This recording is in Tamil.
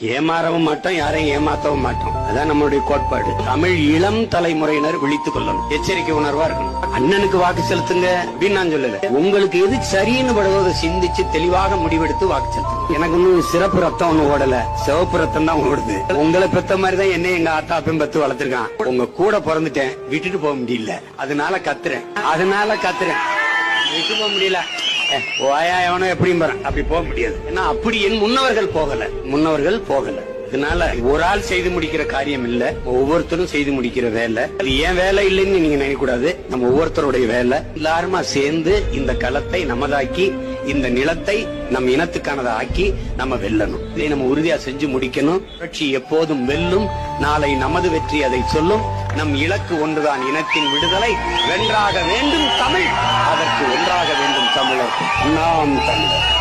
ஏமாறவும் மாட்டோம் யாரையும் ஏமாத்தவும் மாட்டோம். அதான் நம்மளுடைய கோட்பாடு. தமிழ் இளம் தலைமுறையினர் விழித்துக் கொள்ளணும். எச்சரிக்கை உணர்வா இருக்கணும். அண்ணனுக்கு வாக்கு செலுத்துங்க அப்படின்னு நான் சொல்லல. உங்களுக்கு எது சரின்னு படுவதை சிந்திச்சு தெளிவாக முடிவெடுத்து வாக்கு செலுத்துங்க. எனக்கு ஒன்னும் சிறப்பு ரத்தம் ஒண்ணு ஓடல. சிவப்பு ரத்தம் தான் ஓடுது. உங்களை பெத்த மாதிரி தான் என்ன எங்க ஆத்தா அப்பன் பெத்து வளர்த்திருக்கான். உங்க கூட பிறந்துட்டேன். விட்டுட்டு போக முடியல. அதனால கத்துறேன். அதனால கத்துறேன். விட்டு போக முடியல. ஏ, எவனோ எப்படியும் போறான் அப்படி போக முடியாது. ஏன்னா அப்படி என் முன்னவர்கள் போகல. முன்னவர்கள் போகல. இதனால ஒரு ஆள் செய்து முடிக்கிற காரியம் இல்ல. ஒவ்வொருத்தரும் செய்து முடிக்கிற வேலை. அது ஏன் வேலை இல்லைன்னு நீங்க நினைக்க கூடாது நம்ம ஒவ்வொருத்தருடைய வேலை. எல்லாருமா சேர்ந்து இந்த களத்தை நமதாக்கி இந்த நிலத்தை நம் இனத்துக்கானதை ஆக்கி நம்ம வெல்லணும். இதை நம்ம உறுதியா செஞ்சு முடிக்கணும். புரட்சி எப்போதும் வெல்லும். நாளை நமது வெற்றி அதை சொல்லும். நம் இலக்கு ஒன்றுதான். இனத்தின் விடுதலை. வென்றாக வேண்டும் தமிழ். அதற்கு ஒன்றாக வேண்டும் कमल नाम कमल